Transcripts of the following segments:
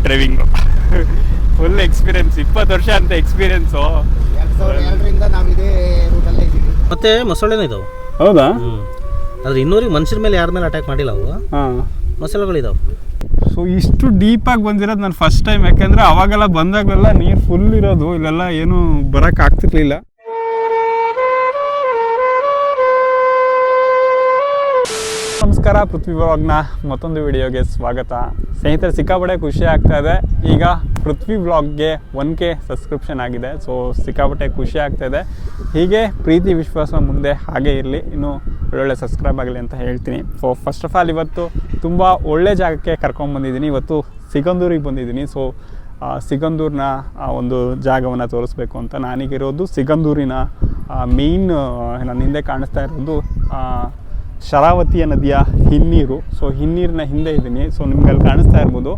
Night driving full experience ಇಪ್ಪತ್ತು ವರ್ಷ ಅಂತ ಎಕ್ಸ್ಪೀರಿಯನ್ಸು ಎರಡು ಸಾವಿರದ ಎರಡರಿಂದ ನಾವು ಇದೇ ರೂಟಲ್ಲೇ ಇದ್ದೀವಿ ಮತ್ತೆ ಮೊಸಳೆನೂ ಇದಾವೆ. ಹೌದಾ? ಆದ್ರೆ ಇನ್ನೂರಿಗೆ ಮನುಷ್ಯರ ಮೇಲೆ ಯಾರ ಮೇಲೆ ಅಟ್ಯಾಕ್ ಮಾಡಿಲ್ಲ ಅವು? ಹಾಂ. ಮೊಸಳೆಗಳಿದಾವೆ ಸೊ ಇಷ್ಟು ಡೀಪಾಗಿ ಬಂದಿರೋದು ನಾನು ಫಸ್ಟ್ ಟೈಮ್ ಯಾಕೆಂದ್ರೆ ಅವಾಗೆಲ್ಲ ಬಂದಾಗಲೆಲ್ಲ ನೀರು ಫುಲ್ ಇರೋದು ಇಲ್ಲೆಲ್ಲ ಏನು ಬರಕ್ಕೆ ನಮಸ್ಕಾರ, ಪೃಥ್ವಿ ಬ್ಲಾಗ್ನ ಮತ್ತೊಂದು ವಿಡಿಯೋಗೆ ಸ್ವಾಗತ. ಸ್ನೇಹಿತರೆ, ಸಿಕ್ಕಾಪಟ್ಟೆ ಖುಷಿ ಆಗ್ತಾ ಇದೆ. ಈಗ ಪೃಥ್ವಿ ಬ್ಲಾಗ್ಗೆ ಒನ್ ಕೆ ಸಬ್ಸ್ಕ್ರಿಪ್ಷನ್ ಆಗಿದೆ. ಸೊ ಸಿಕ್ಕಾಪಟ್ಟೆ ಖುಷಿ ಆಗ್ತಾ ಇದೆ. ಹೀಗೆ ಪ್ರೀತಿ ವಿಶ್ವಾಸ ಮುಂದೆ ಹಾಗೆ ಇರಲಿ. ಇನ್ನೂ ಒಳ್ಳೊಳ್ಳೆ ಸಬ್ಸ್ಕ್ರೈಬ್ ಆಗಲಿ ಅಂತ ಹೇಳ್ತೀನಿ. ಸೊ ಫಸ್ಟ್ ಆಫ್ ಆಲ್ ಇವತ್ತು ತುಂಬ ಒಳ್ಳೆ ಜಾಗಕ್ಕೆ ಕರ್ಕೊಂಡ್ಬಂದಿದ್ದೀನಿ ಇವತ್ತು ಸಿಗಂದೂರಿಗೆ ಬಂದಿದ್ದೀನಿ. ಸೊ ಸಿಗಂದೂರಿನ ಒಂದು ಜಾಗವನ್ನು ತೋರಿಸ್ಬೇಕು ಅಂತ ನಾನೀಗಿರೋದು ಸಿಗಂದೂರಿನ ಮೇಯ್ನ್ ನನ್ನ ಹಿಂದೆ ಕಾಣಿಸ್ತಾ ಇರೋದು ಶರಾವತಿಯ ನದಿಯ ಹಿನ್ನೀರು. ಸೊ ಹಿನ್ನೀರಿನ ಹಿಂದೆ ಇದ್ದೀನಿ. ಸೊ ನಿಮ್ಗೆ ಅಲ್ಲಿ ಕಾಣಿಸ್ತಾ ಇರ್ಬೋದು.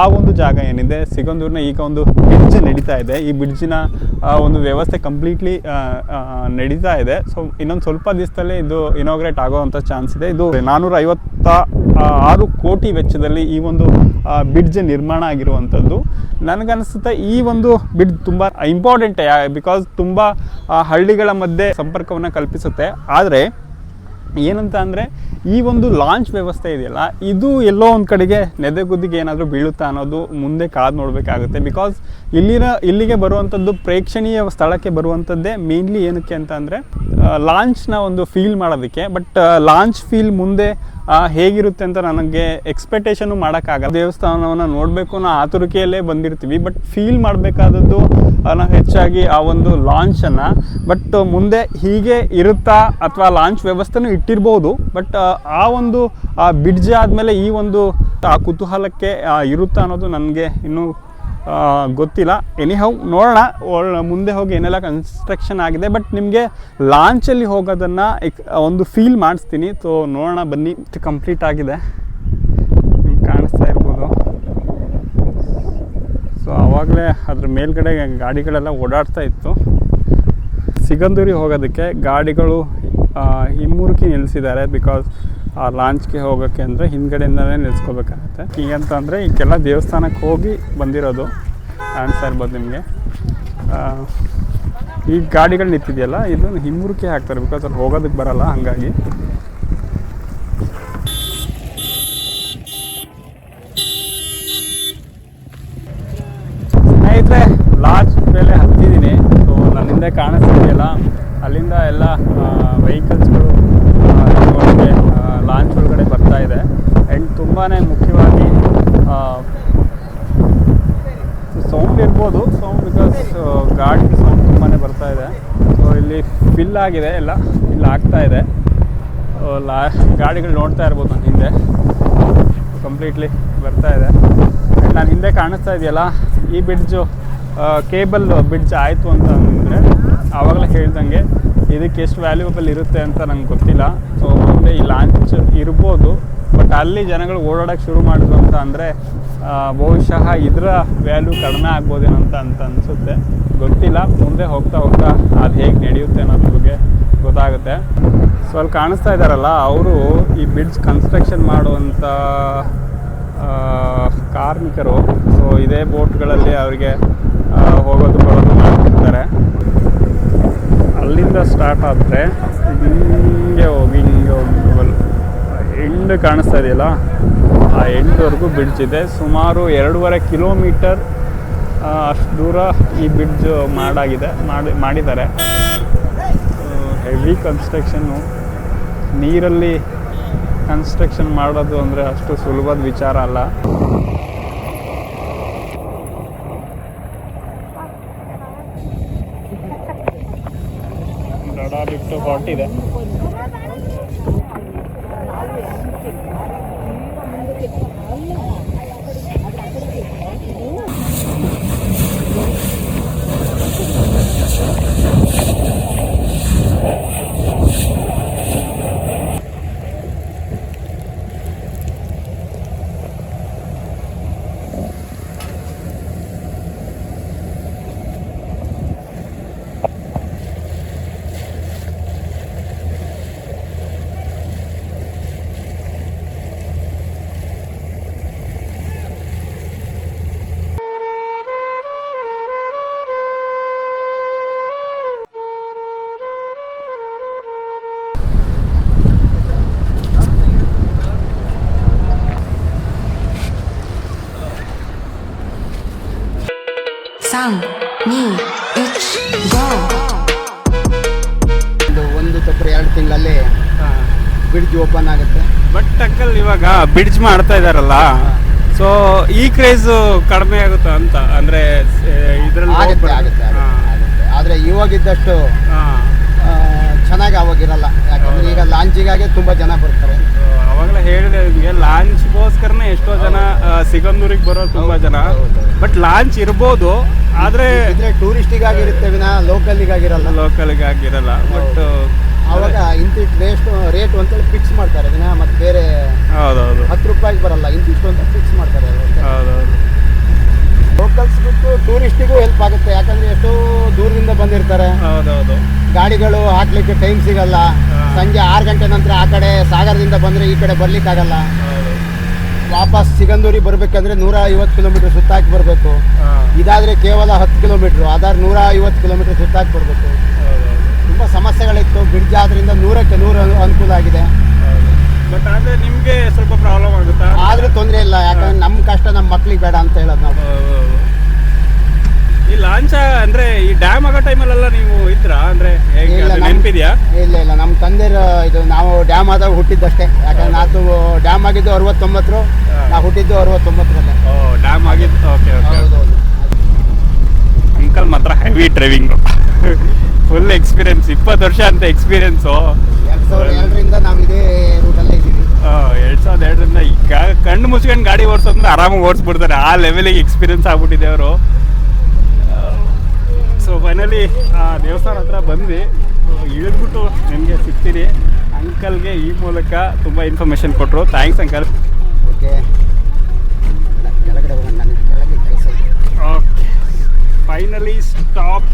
ಆ ಒಂದು ಜಾಗ ಏನಿದೆ? ಸಿಗಂದೂರಿನ ಈಗ ಒಂದು ಬ್ರಿಡ್ಜ್ ನಡೀತಾ ಇದೆ. ಈ ಬ್ರಿಡ್ಜಿನ ಒಂದು ವ್ಯವಸ್ಥೆ ಕಂಪ್ಲೀಟ್ಲಿ ನಡೀತಾ ಇದೆ. ಸೊ ಇನ್ನೊಂದು ಸ್ವಲ್ಪ ದಿವಸದಲ್ಲೇ ಇದು ಇನಾಗ್ರೇಟ್ ಆಗೋವಂಥ ಚಾನ್ಸ್ ಇದೆ. ಇದು ನಾನ್ನೂರ ಐವತ್ತ ಆರು ಕೋಟಿ ವೆಚ್ಚದಲ್ಲಿ ಈ ಒಂದು ಬ್ರಿಡ್ಜ್ ನಿರ್ಮಾಣ ಆಗಿರುವಂಥದ್ದು ನನಗನ್ಸುತ್ತೆ ಈ ಒಂದು ಬ್ರಿಡ್ಜ್ ತುಂಬ ಇಂಪಾರ್ಟೆಂಟ್ ಬಿಕಾಸ್ ತುಂಬ ಹಳ್ಳಿಗಳ ಮಧ್ಯೆ ಸಂಪರ್ಕವನ್ನು ಕಲ್ಪಿಸುತ್ತೆ. ಆದರೆ ಏನಂತ ಅಂದರೆ, ಈ ಒಂದು ಲಾಂಚ್ ವ್ಯವಸ್ಥೆ ಇದೆಯಲ್ಲ, ಇದು ಎಲ್ಲೋ ಒಂದು ಕಡೆಗೆ ನೆದೆಗುದ್ದಿಗೆ ಏನಾದರೂ ಬೀಳುತ್ತಾ ಅನ್ನೋದು ಮುಂದೆ ಕಾದು ನೋಡಬೇಕಾಗುತ್ತೆ. ಬಿಕಾಸ್ ಇಲ್ಲಿನ ಇಲ್ಲಿಗೆ ಬರುವಂಥದ್ದು ಪ್ರೇಕ್ಷಣೀಯ ಸ್ಥಳಕ್ಕೆ ಬರುವಂಥದ್ದೇ ಮೇನ್ಲಿ ಏನಕ್ಕೆ ಅಂತ ಅಂದರೆ ಲಾಂಚ್ನ ಒಂದು ಫೀಲ್ ಮಾಡೋದಕ್ಕೆ. ಬಟ್ ಲಾಂಚ್ ಫೀಲ್ ಮುಂದೆ ಹೇಗಿರುತ್ತೆ ಅಂತ ನನಗೆ ಎಕ್ಸ್ಪೆಕ್ಟೇಷನು ಮಾಡೋಕ್ಕಾಗಲ್ಲ. ದೇವಸ್ಥಾನವನ್ನು ನೋಡಬೇಕು ಅನ್ನೋ ಆತುರಿಕೆಯಲ್ಲೇ ಬಂದಿರ್ತೀವಿ ಬಟ್ ಫೀಲ್ ಮಾಡಬೇಕಾದದ್ದು ನಾವು ಹೆಚ್ಚಾಗಿ ಆ ಒಂದು ಲಾಂಚನ್ನು ಬಟ್ ಮುಂದೆ ಹೀಗೆ ಇರುತ್ತಾ ಅಥವಾ ಲಾಂಚ್ ವ್ಯವಸ್ಥೆನೂ ಇಟ್ಟಿರ್ಬೋದು ಬಟ್ ಆ ಒಂದು ಬಿಡ್ಜ್ ಆದಮೇಲೆ ಈ ಒಂದು, ಆ ಕುತೂಹಲಕ್ಕೆ ಇರುತ್ತಾ ಅನ್ನೋದು ನನಗೆ ಇನ್ನೂ ಆ, ಎನಿ ಹೌ ನೋಡೋಣ. ಮುಂದೆ ಹೋಗಿ ಏನೆಲ್ಲ ಕನ್ಸ್ಟ್ರಕ್ಷನ್ ಆಗಿದೆ. ಬಟ್ ನಿಮಗೆ ಲಾಂಚಲ್ಲಿ ಹೋಗೋದನ್ನು ಎಕ್ ಒಂದು ಫೀಲ್ ಮಾಡಿಸ್ತೀನಿ. ಸೊ ನೋಡೋಣ ಬನ್ನಿ. ಕಂಪ್ಲೀಟ್ ಆಗಿದೆ. ನಿಮ್ಗೆ ಕಾಣಿಸ್ತಾ ಇರ್ಬೋದು. ಸೊ ಆವಾಗಲೇ ಅದ್ರ ಮೇಲ್ಗಡೆ ಗಾಡಿಗಳೆಲ್ಲ ಓಡಾಡ್ತಾ ಇತ್ತು. ಸಿಗಂದೂರಿಗೆ ಹೋಗೋದಕ್ಕೆ ಗಾಡಿಗಳು ಹಿಮ್ಮುರುಕಿ ನಿಲ್ಲಿಸಿದ್ದಾರೆ ಬಿಕಾಸ್ ಆ ಲಾಂಚ್ಗೆ ಹೋಗೋಕ್ಕೆ ಅಂದರೆ ಹಿಂದ್ಗಡೆಯಿಂದಲೇ ನಿಲ್ಲಿಸ್ಕೋಬೇಕಾಗತ್ತೆ ಹೀಗಂತ ಅಂದರೆ ಈಗೆಲ್ಲ ದೇವಸ್ಥಾನಕ್ಕೆ ಹೋಗಿ ಬಂದಿರೋದು ಕಾಣಿಸ್ತಾ ಇರ್ಬೋದು ನಿಮಗೆ. ಈ ಗಾಡಿಗಳು ನಿಂತಿದೆಯಲ್ಲ ಇದನ್ನು ಹಿಮ್ಮುರುಕಿ ಹಾಕ್ತಾರೆ ಬಿಕಾಸ್ ಅಲ್ಲಿ ಹೋಗೋದಕ್ಕೆ ಬರಲ್ಲ ಹಾಗಾಗಿ. ಸ್ನೇಹಿತರೆ ಲಾಸ್ಟ್ ಮೇಲೆ ಹತ್ತಿದ್ದೀನಿ ಸೊ ನನ್ನಿಂದ ಕಾಣಿಸ್ತಿದೆಯಲ್ಲ. ಅಲ್ಲಿಂದ ಎಲ್ಲ ವೆಹಿಕಲ್ಸ್ಗಳು ಒಳಗೆ ಲಾಂಚ್ ಒಳಗಡೆ ಬರ್ತಾ ಇದೆ ಆ್ಯಂಡ್ ತುಂಬಾ ಮುಖ್ಯವಾಗಿ ಸೌಂಡ್ ಇರ್ಬೋದು ಸೌಂಡ್ ಬಿಕಾಸ್ ಗಾಡಿ ಸೌಂಡ್ ತುಂಬಾ ಬರ್ತಾ ಇದೆ. ಸೊ ಇಲ್ಲಿ ಫಿಲ್ ಆಗಿದೆ ಎಲ್ಲ ಫಿಲ್ ಆಗ್ತಾ ಇದೆ. ಗಾಡಿಗಳು ನೋಡ್ತಾ ಇರ್ಬೋದು ನಾನು ಹಿಂದೆ. ಕಂಪ್ಲೀಟ್ಲಿ ಬರ್ತಾ ಇದೆ. ನಾನು ಹಿಂದೆ ಕಾಣಿಸ್ತಾ ಇದೆಯಲ್ಲ, ಈ ಬ್ರಿಡ್ಜು ಕೇಬಲ್ ಬ್ರಿಡ್ಜ್ ಆಯಿತು ಅಂತ ಅಂದರೆ, ಆವಾಗಲೇ ಹೇಳ್ದಂಗೆ ಇದಕ್ಕೆ ಎಷ್ಟು ವ್ಯಾಲ್ಯೂಬಲ್ ಇರುತ್ತೆ ಅಂತ ನಂಗೆ ಗೊತ್ತಿಲ್ಲ. ಸೊ ಮುಂದೆ ಈ ಲಾಂಚ್ ಇರ್ಬೋದು. ಬಟ್ ಅಲ್ಲಿ ಜನಗಳು ಓಡಾಡೋಕ್ಕೆ ಶುರು ಮಾಡಿದ್ರು ಅಂತ ಅಂದರೆ ಬಹುಶಃ ಇದರ ವ್ಯಾಲ್ಯೂ ಕಡಿಮೆ ಆಗ್ಬೋದೇನೋ ಅಂತ ಅಂತ ಅನಿಸುತ್ತೆ. ಗೊತ್ತಿಲ್ಲ, ಮುಂದೆ ಹೋಗ್ತಾ ಹೋಗ್ತಾ ಅದು ಹೇಗೆ ನಡೆಯುತ್ತೆ ಅನ್ನೋದ್ರ ಬಗ್ಗೆ ಗೊತ್ತಾಗುತ್ತೆ. ಸೊ ಅಲ್ಲಿ ಕಾಣಿಸ್ತಾ ಇದ್ದಾರಲ್ಲ ಅವರು ಈ ಬ್ರಿಡ್ಜ್ ಕನ್ಸ್ಟ್ರಕ್ಷನ್ ಮಾಡುವಂಥ ಕಾರ್ಮಿಕರು. ಸೊ ಇದೇ ಬೋಟ್ಗಳಲ್ಲಿ ಅವರಿಗೆ ಹೋಗೋದು, ಬರೋದು ಮಾಡ್ತಿರ್ತಾರೆ. ಅಲ್ಲಿಂದ ಸ್ಟಾರ್ಟ್ ಆದರೆ, ಹಿಂಗೆ ಹೋಗಿ ಹಿಂಗೆ ಹೋಗಿ ಎಂಡ್ ಕಾಣಿಸ್ತಾ ಇದೆಯಲ್ಲ? ಆ ಎಂಡ್ವರೆಗೂ ಬ್ರಿಡ್ಜ್ ಇದೆ. ಸುಮಾರು ಎರಡೂವರೆ ಕಿಲೋಮೀಟರ್ ಅಷ್ಟು ದೂರ ಈ ಬ್ರಿಡ್ಜ್ ಮಾಡಾಗಿದೆ, ಮಾಡಿ, ಮಾಡಿದ್ದಾರೆ. ಹೆವಿ ಕನ್ಸ್ಟ್ರಕ್ಷನ್ನು ನೀರಲ್ಲಿ ಕನ್ಸ್ಟ್ರಕ್ಷನ್ ಮಾಡೋದು ಅಂದರೆ ಅಷ್ಟು ಸುಲಭದ ವಿಚಾರ ಅಲ್ಲ. ದಡ ಬಿಟ್ಟು ಹೊರಟಿದೆ. Me, ಒಂದು ಚಕ್ರ ಎರಡು ತಿಂಗಳಲ್ಲಿ ಬ್ರಿಡ್ಜ್ ಓಪನ್ ಆಗುತ್ತೆ ಬಟ್ ಅಕ್ಕಲ್ ಇವಾಗ ಬ್ರಿಡ್ಜ್ ಮಾಡ್ತಾ ಇದಾರಲ್ಲ ಸೊ ಈ ಕ್ರೇಜ್ ಕಡಿಮೆ ಆಗುತ್ತಾ ಅಂತ ಅಂದ್ರೆ ಇದ್ರಲ್ಲಿ ಆಗುತ್ತೆ ಆಗುತ್ತೆ ಆಗುತ್ತೆ, ಆದರೆ ಇವಾಗಿದ್ದಷ್ಟು ಚೆನ್ನಾಗಿ ಅವಾಗಿರಲ್ಲ ಯಾಕಂದ್ರೆ ಈಗ ಲಾಂಚಿಗಾಗೆ ತುಂಬ ಜನ ಬರ್ತಾರೆ ಅವಾಗಲೇ ಹೇಳಿದೆ ನಿಮಗೆ ಲಾಂಚ್ಗೋಸ್ಕರನೇ ಎಷ್ಟೋ ಜನ ಸಿಗಂದೂರಿಗೆ ಬರೋ ತುಂಬಾ ಜನ. ಬಟ್ ಲಾಂಚ್ ಇರ್ಬೋದು ಆದ್ರೆ ಟೂರಿಸ್ಟಿಗಾಗಿರುತ್ತೆ ವಿನ ಲೋಕಲಿಗಾಗಿರಲ್ಲ. ಲೋಕಲಿಗಾಗಿರಲ್ಲ ಆಗಿರಲ್ಲ ಬಟ್ ಅವಾಗ ಇಂತಿಷ್ಟು ರೇಟ್ ರೇಟ್ ಅಂತೇಳಿ ಫಿಕ್ಸ್ ಮಾಡ್ತಾರೆ ದಿನ ಮತ್ತೆ ಬೇರೆ ಹೌದೌದು. ಹತ್ತು ರೂಪಾಯಿಗೆ ಬರಲ್ಲ ಇಂತಿಷ್ಟು ಅಂತ ಫಿಕ್ಸ್ ಮಾಡ್ತಾರೆ ಹೌದೌದು. ಲೋಕಲ್ಸ್ ಬಿಟ್ಟು ಟೂರಿಸ್ಟಿಗೂ ಹೆಲ್ಪ್ ಆಗುತ್ತೆ ಯಾಕಂದ್ರೆ ಎಷ್ಟೋ ದೂರದಿಂದ ಬಂದಿರ್ತಾರೆ. ಹೌದೌದು. ಗಾಡಿಗಳು ಹಾಕ್ಲಿಕ್ಕೆ ಟೈಮ್ ಸಿಗಲ್ಲ. ಸಂಜೆ ಆರು ಗಂಟೆ ನಂತರ ಆ ಕಡೆ ಸಾಗರದಿಂದ ಬಂದ್ರೆ ಈ ಕಡೆ ಬರ್ಲಿಕ್ಕಾಗಲ್ಲ. ವಾಪಸ್ ಸಿಗಂದೂರಿ ಬರಬೇಕಂದ್ರೆ ನೂರ ಐವತ್ತು ಕಿಲೋಮೀಟರ್ ಸುತ್ತಾಕಿ ಬರಬೇಕು. ಇದಾದ್ರೆ ಕೇವಲ ಹತ್ತು ಕಿಲೋಮೀಟರ್. ಅದಾದ್ರೆ ನೂರ ಐವತ್ತು ಕಿಲೋಮೀಟರ್ ಸುತ್ತಾಕಿ ಬರಬೇಕು. ತುಂಬ ಸಮಸ್ಯೆಗಳಿತ್ತು. ಬ್ರಿಡ್ಜ್ ಆದ್ರಿಂದ ನೂರಕ್ಕೆ ನೂರು ಅನು- ಅನುಕೂಲ ಆಗಿದೆ. ಬಟ್ ಆದ್ರೆ ನಿಮಗೆ ಸ್ವಲ್ಪ ಪ್ರಾಬ್ಲಮ್ ಆಗುತ್ತಾ? ಆದ್ರೆ ತೊಂದರೆ ಇಲ್ಲ. ಯಾಕಂದ್ರೆ ನಮ್ಮ ಕಷ್ಟ ನಮ್ಮ ಮಕ್ಳಿಗೆ ಬೇಡ ಅಂತ ಹೇಳೋದು ನಾವು. ಈ ಲಾಂಚ್ ಅಂದ್ರೆ ಈ ಡ್ಯಾಮ್ ಆಗೋ ಟೈಮಲ್ಲೆಲ್ಲ ನೀವು ಇದ್ರಾ? ಅಂದ್ರೆ ಹೇಗೆ ಇಲ್ಲ, ಅದು ನಮ್- ನೆನಪಿದ್ಯಾ? ಇಲ್ಲ ಇಲ್ಲ ನಮ್ಮ ತಂದೆರ ಇದು ನಾವು ಡ್ಯಾಮ್ ಆದಾಗ ಹುಟ್ಟಿದ್ದಷ್ಟೇ. ಯಾಕಂದ್ರೆ ನಾತು ಡ್ಯಾಮ್ ಆಗಿದ್ದು ಅರವತ್ತೊಂಬತ್ತರು ನಾವು ಹುಟ್ಟಿದ್ದು ಅರವತ್ತೊಂಬತ್ತರಲ್ಲೇ. ಓ ಡ್ಯಾಮ್ ಆಗಿದ್ದು ಓಕೆ ಓಕೆ ಹೌದೌದು. ಅಂಕಲ್ ಮಾತ್ರ ಹೆವಿ ಡ್ರೈವಿಂಗ್ ಫುಲ್ ಎಕ್ಸ್ಪೀರಿಯನ್ಸ್ ಇಪ್ಪತ್ತು ವರ್ಷ ಅಂತ ಎಕ್ಸ್ಪೀರಿಯನ್ಸು ಎರಡು ಸಾವಿರದ ಎರಡರಿಂದ ನಾವು ಇದೇ ರೂಟಲ್ಲೇ ಇದ್ದೀವಿ. ಎರಡ್ ಸಾವಿರದ ಎರಡರಿಂದ ಈಗ ಕಣ್ಣು ಮುಚ್ಕೊಂಡು ಗಾಡಿ ಓಡಿಸೋದ್ರೆ ಆರಾಮಾಗಿ ಓಡಿಸ್ಬಿಡ್ತಾರೆ. ಆ ಲೆವೆಲಿಗೆ ಎಕ್ಸ್ಪೀರಿಯನ್ಸ್ ಆಗ್ಬಿಟ್ಟಿದೆ ಅವರು. ಸೊ ಫೈನಲಿ ಆ ದೇವಸ್ಥಾನ ಹತ್ರ ಬಂದ್ವಿ. ಹೇಳ್ಬಿಟ್ಟು ಇಳಿದ್ಬಿಟ್ಟು ನಿಮಗೆ ಸಿಗ್ತೀನಿ. ಅಂಕಲ್ಗೆ ಈ ಮೂಲಕ ತುಂಬ ಇನ್ಫಾರ್ಮೇಷನ್ ಕೊಟ್ಟರು thanks uncle. Okay. Okay finally stop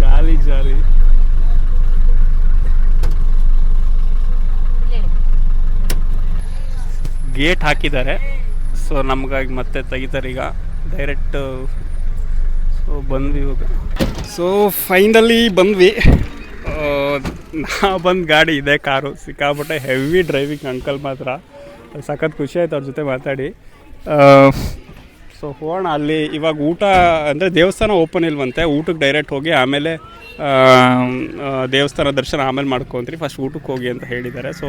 ಜಾಲಿ ಜಾಲಿ. ಗೇಟ್ ಹಾಕಿದ್ದಾರೆ. ಸೊ ನಮಗಾಗಿ ಮತ್ತೆ ತೆಗಿತಾರೆ ಈಗ. ಡೈರೆಕ್ಟ್ ಸೊ ಬಂದ್ವಿ ಇವಾಗ. ಸೊ ಫೈನಲಿ ಬಂದ್ವಿ. ನಾ ಬಂದು ಗಾಡಿ ಇದೆ ಕಾರು. ಸಿಕ್ಕಾಬಿಟ್ಟೆ ಹೆವಿ ಡ್ರೈವಿಂಗ್ ಅಂಕಲ್ ಮಾತ್ರ. ಸಖತ್ ಖುಷಿ ಆಯ್ತು ಅವ್ರ ಜೊತೆ ಮಾತಾಡಿ. ಸೊ ಹೋಗೋಣ ಅಲ್ಲಿ. ಇವಾಗ ಊಟ ಅಂದರೆ ದೇವಸ್ಥಾನ ಓಪನ್ ಇಲ್ವಂತೆ ಊಟಕ್ಕೆ ಡೈರೆಕ್ಟ್ ಹೋಗಿ ಆಮೇಲೆ ದೇವಸ್ಥಾನ ದರ್ಶನ ಆಮೇಲೆ ಮಾಡ್ಕೊತೀರಿ. ಫಸ್ಟ್ ಊಟಕ್ಕೆ ಹೋಗಿ ಅಂತ ಹೇಳಿದ್ದಾರೆ. ಸೊ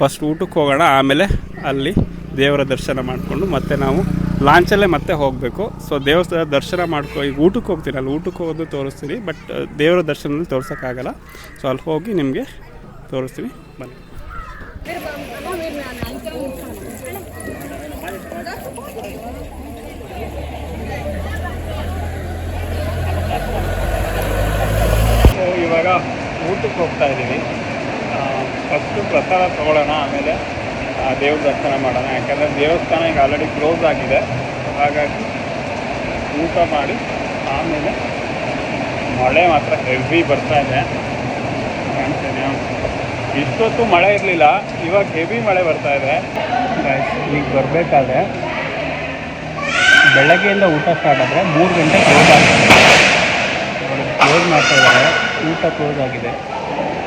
ಫಸ್ಟ್ ಊಟಕ್ಕೆ ಹೋಗೋಣ ಆಮೇಲೆ ಅಲ್ಲಿ ದೇವರ ದರ್ಶನ ಮಾಡಿಕೊಂಡು ಮತ್ತೆ ನಾವು ಲಾಂಚಲ್ಲೇ ಮತ್ತೆ ಹೋಗಬೇಕು. ಸೊ ದೇವಸ್ಥಾನ ದರ್ಶನ ಮಾಡ್ಕೊ ಈಗ ಊಟಕ್ಕೆ ಹೋಗ್ತೀನಿ. ಅಲ್ಲಿ ಊಟಕ್ಕೆ ಹೋಗೋದು ತೋರಿಸ್ತೀನಿ ಬಟ್ ದೇವರ ದರ್ಶನದಲ್ಲಿ ತೋರ್ಸೋಕ್ಕಾಗಲ್ಲ. ಸೊ ಅಲ್ಲಿ ಹೋಗಿ ನಿಮಗೆ ತೋರಿಸ್ತೀನಿ. ಬನ್ನಿ. ಇವಾಗ ಊಟಕ್ಕೆ ಹೋಗ್ತಾ ಇದ್ದೀವಿ. ಫಸ್ಟು ಪ್ರಸಾದ ತೊಗೊಳ್ಳೋಣ, ಆಮೇಲೆ ಆ, ದೇವ್ರ ದರ್ಶನ ಮಾಡೋಣ. ಯಾಕೆಂದರೆ ದೇವಸ್ಥಾನ ಈಗ ಆಲ್ರೆಡಿ ಕ್ಲೋಸ್ ಆಗಿದೆ. ಹಾಗಾಗಿ ಊಟ ಮಾಡಿ ಆಮೇಲೆ ಮಳೆ ಮಾತ್ರ ಹೆವಿ ಬರ್ತಾ ಇದೆ. ಕಾಣ್ತೇನೆ ಇಷ್ಟೊತ್ತು ಮಳೆ ಇರಲಿಲ್ಲ. ಇವಾಗ ಹೆವಿ ಮಳೆ ಬರ್ತಾ ಇದೆ. ಈಗ ಬರಬೇಕಾದ್ರೆ ಬೆಳಗ್ಗೆಯಿಂದ ಊಟ ಸ್ಟಾರ್ಟ್ ಆದರೆ ಮೂರು ಗಂಟೆ ಕ್ಲೋಸ್ ಆಗುತ್ತೆ. ಕ್ಲೋಸ್ ಮಾಡ್ತಾ ಇದ್ದಾರೆ. ಊಟ ಕ್ಲೋಸ್ ಆಗಿದೆ.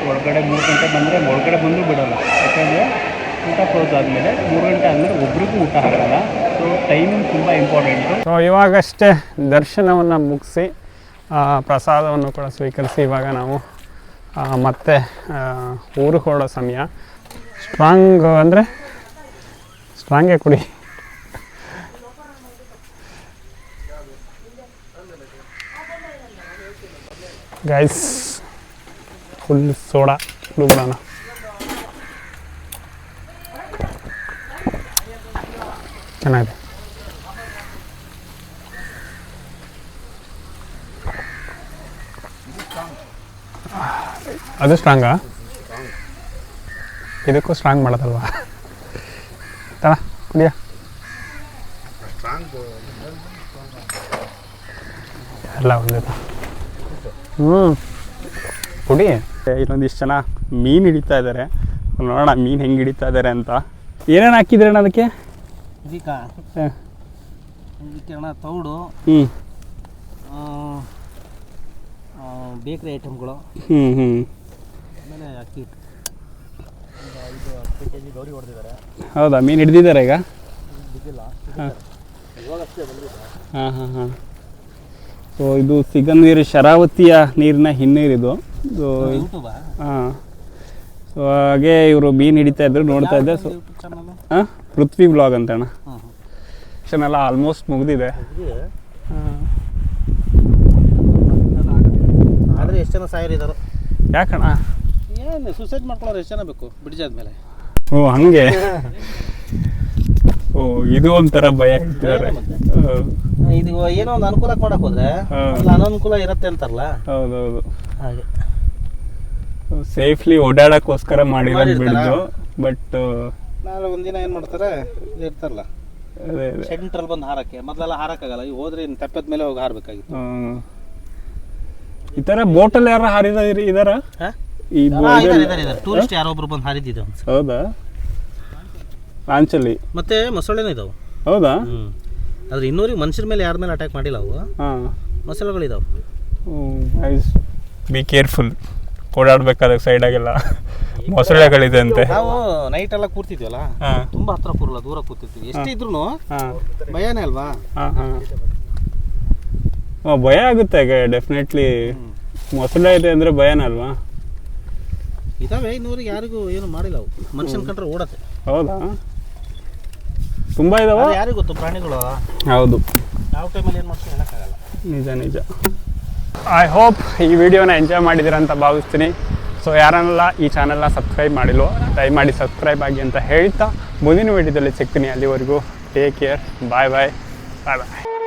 ಒಳಗಡೆ ಮೂರು ಗಂಟೆ ಬಂದರೆ ಒಳಗಡೆ ಬಂದರೂ ಬಿಡೋಲ್ಲ. ಯಾಕಂದರೆ ಊಟ ಕ್ಲೋಸ್ ಆದಮೇಲೆ ಮೂರು ಗಂಟೆ ಆದಮೇಲೆ ಒಬ್ರಿಗೂ ಊಟ ಹಾಕಲ್ಲ. ಸೊ ಟೈಮಿಂಗ್ ತುಂಬ ಇಂಪಾರ್ಟೆಂಟು ಸೊ ಇವಾಗಷ್ಟೇ ದರ್ಶನವನ್ನು ಮುಗಿಸಿ ಪ್ರಸಾದವನ್ನು ಕೂಡ ಸ್ವೀಕರಿಸಿ ಇವಾಗ ನಾವು ಮತ್ತೆ ಊರು ಹೊರಡೋ ಸಮಯ. ಸ್ಟ್ರಾಂಗ್ ಅಂದರೆ ಸ್ಟ್ರಾಂಗೇ ಕುಡಿ. ಗೈಸ್ ಫುಲ್ ಸೋಡಾ ಕುಡಿಬಿಡೋಣ ಚೆನ್ನಾಗಿದೆ. ಅದು ಸ್ಟ್ರಾಂಗಾ? ಇದಕ್ಕೂ ಸ್ಟ್ರಾಂಗ್ ಮಾಡೋದಲ್ವಾ? ತಣ ಕುಡಿಯ. ಎಲ್ಲ ಒಂದೇ ಹ್ಞೂ ಕುಡಿ. ಇಲ್ಲೊಂದಿಷ್ಟು ಜನ ಮೀನು ಹಿಡಿತಾ ಇದ್ದಾರೆ ನೋಡೋಣ ಮೀನು ಹೆಂಗೆ ಹಿಡಿತಾ ಇದ್ದಾರೆ ಅಂತ. ಏನೇನು ಹಾಕಿದ್ರಣ್ಣ ಅದಕ್ಕೆ? ಇದಕ್ಕೆ ಇದಕ್ಕೆ ಅಣ್ಣ ತೌಡು. ಹ್ಞೂ ಬೇಕ್ರಿ ಐಟಮ್ಗಳು. ಹ್ಞೂ ಹ್ಞೂ ಆಮೇಲೆ ಅಕ್ಕಿ. ಹೊಡೆದಿದ್ದಾರೆ ಹೌದಾ ಮೀನು ಹಿಡ್ದಿದ್ದಾರೆ ಈಗ? ಹಾಂ. ಹಾಂ ಹಾಂ ಹಾಂ. ಸೊ ಇದು ಸಿಗಂದೂರು ಶರಾವತಿಯ ನೀರಿನ ಹಿನ್ನೀರಿದು ಇದು. ಹಾಂ. ಸೊ ಹಾಗೆ ಇವರು ಮೀನು ಹಿಡಿತಾ ಇದ್ರು ನೋಡ್ತಾ ಇದ್ದೆ. ಸೊ ಹಾಂ? ಪೃಥ್ವಿ ಬ್ಲಾಗ್ ಅಂತ ಅಣ್ಣ ಹ್ಞೂ ಸೆಕ್ಷನ್ ಎಲ್ಲ ಆಲ್ಮೋಸ್ಟ್ ಮುಗಿದಿದೆ. ಆದರೆ ಎಷ್ಟು ಜನ ಸಾಯರಿದಾರೋ? ಯಾಕಣ್ಣ? ಏನು ಸುಸೈಡ್ ಮಾಡ್ಕೊಳ್ಳೋರು ಎಷ್ಟು ಜನ ಬೇಕು? ಬ್ರಿಡ್ಜ್ ಆದಮೇಲೆ. ಓ ಹಂಗೆ. ಓ ಇದು ಒಂಥರ ಭಯ ಆಗ್ತಿದ್ದಾರೆ. ಇದು ಏನೋ ಒಂದು ಅನುಕೂಲ ಮಾಡಕ್ ಹೋದ್ರೆ ಅನನುಕೂಲ ಇರುತ್ತೆ ಅಂತಾರಲ್ಲ? ಹೌದೌದು. ಹಾಗೆ. ಸೇಫ್ಲಿ ಓಡಾಡಕ್ಕೋಸ್ಕರ ಮಾಡಿರೋದು ಬಿಡ್ದು ಬಟ್ ನಾಳೆ ಒಂದಿನ ಏನು ಮಾಡ್ತಾರೆ? ಇರ್ತಾರಲ್ಲ. ಸೆಂಟ್ರಲ್ ಬಂದು ಹಾರಕ್ಕೆ. ಮೊದಲೆಲ್ಲ ಹಾರಕ್ಕಾಗಲ್ಲ. ಈಗ ಹೋದ್ರೆ ಇನ್ನು ತಪ್ಪದ ಮೇಲೆ ಹೋಗಿ ಹಾರಬೇಕಾಗಿತ್ತು. ಈ ಥರ ಬೋಟಲ್ಲಿ ಯಾರು ಹಾರಿದ ಇದಾರ? ಈ ಟೂರಿಸ್ಟ್ ಯಾರೋ ಯಾರೊಬ್ರು ಬಂದು ಹಾರಿದ್ದಿದ್ದು ಅನ್ಸುತ್ತೆ. ಹೌದಾ? ಲಾಂಚಲ್ಲಿ. ಮತ್ತೆ ಮೊಸಳೆನೂ ಇದಾವೆ. ಹೌದಾ? ಆದ್ರೆ ಇನ್ನೂರಿಗೆ ಮನುಷ್ಯರ ಮೇಲೆ ಯಾರ ಮೇಲೆ ಅಟ್ಯಾಕ್ ಮಾಡಿಲ್ಲ ಅವು. ಹಾಂ. ಮೊಸಳೆಗಳಿದಾವೆ. ಬಿ ಕೇರ್ಫುಲ್ ಓಡಾಡ್ಬೇಕಾದಾಗ ಸೈಡಾಗೆಲ್ಲ ಮೊಸಳೆಗಳಿದೆ ಅಂತೆ ನಾವು ನೈಟ್ ಎಲ್ಲ ಕೂರ್ತಿದ್ವಲ್ಲ ಹಾಂ. ತುಂಬಾ ಹತ್ರ ಕೂರಲ್ಲ ದೂರ ಕೂತಿರ್ತೀವಿ ಎಷ್ಟು ಇದ್ರು ಹಾಂ. ಭಯನೇ ಅಲ್ವಾ? ಹಾಂ. ಹಾಂ. ಭಯ ಆಗುತ್ತೆ ಡೆಫಿನೆಟ್ಲಿ ಮೊಸಳೆ ಇದೆ ಅಂದ್ರೆ ಭಯನೇ ಅಲ್ವಾ? ಇದಾವೆ ಇನ್ನೂರಿಗೆ ಯಾರಿಗೂ ಏನು ಮಾಡಿಲ್ಲ ಅವು. ಮನುಷ್ಯನ ಕಂಡ್ರೆ ಓಡತ್ತೆ. ಹೌದಾ? ತುಂಬಾ ಇದಾವ? ಯಾರಿಗೂ ಗೊತ್ತು ಪ್ರಾಣಿಗಳು? ಹೌದು. ಯಾವ ಟೈಮಲ್ಲಿ ಏನು ಮಾಡ್ತೀವಿ ಹೇಳಕ್ಕಾಗಲ್ಲ ನಿಜ ನಿಜ. ಐ ಹೋಪ್ ಈ ವಿಡಿಯೋನ ಎಂಜಾಯ್ ಮಾಡಿದ್ದೀರ ಅಂತ ಭಾವಿಸ್ತೀನಿ. ಸೊ ಯಾರನ್ನೆಲ್ಲ ಈ ಚಾನಲ್ನ ಸಬ್ಸ್ಕ್ರೈಬ್ ಮಾಡಿಲ್ಲ ಟ್ರೈ ಮಾಡಿ ಸಬ್ಸ್ಕ್ರೈಬ್ ಆಗಿ ಅಂತ ಹೇಳ್ತಾ ಮುಂದಿನ ವೀಡಿಯೋದಲ್ಲಿ ಸಿಗ್ತೀನಿ. ಅಲ್ಲಿವರೆಗೂ ಟೇಕ್ ಕೇರ್ ಬಾಯ್ ಬಾಯ್ ಬಾಯ್ ಬಾಯ್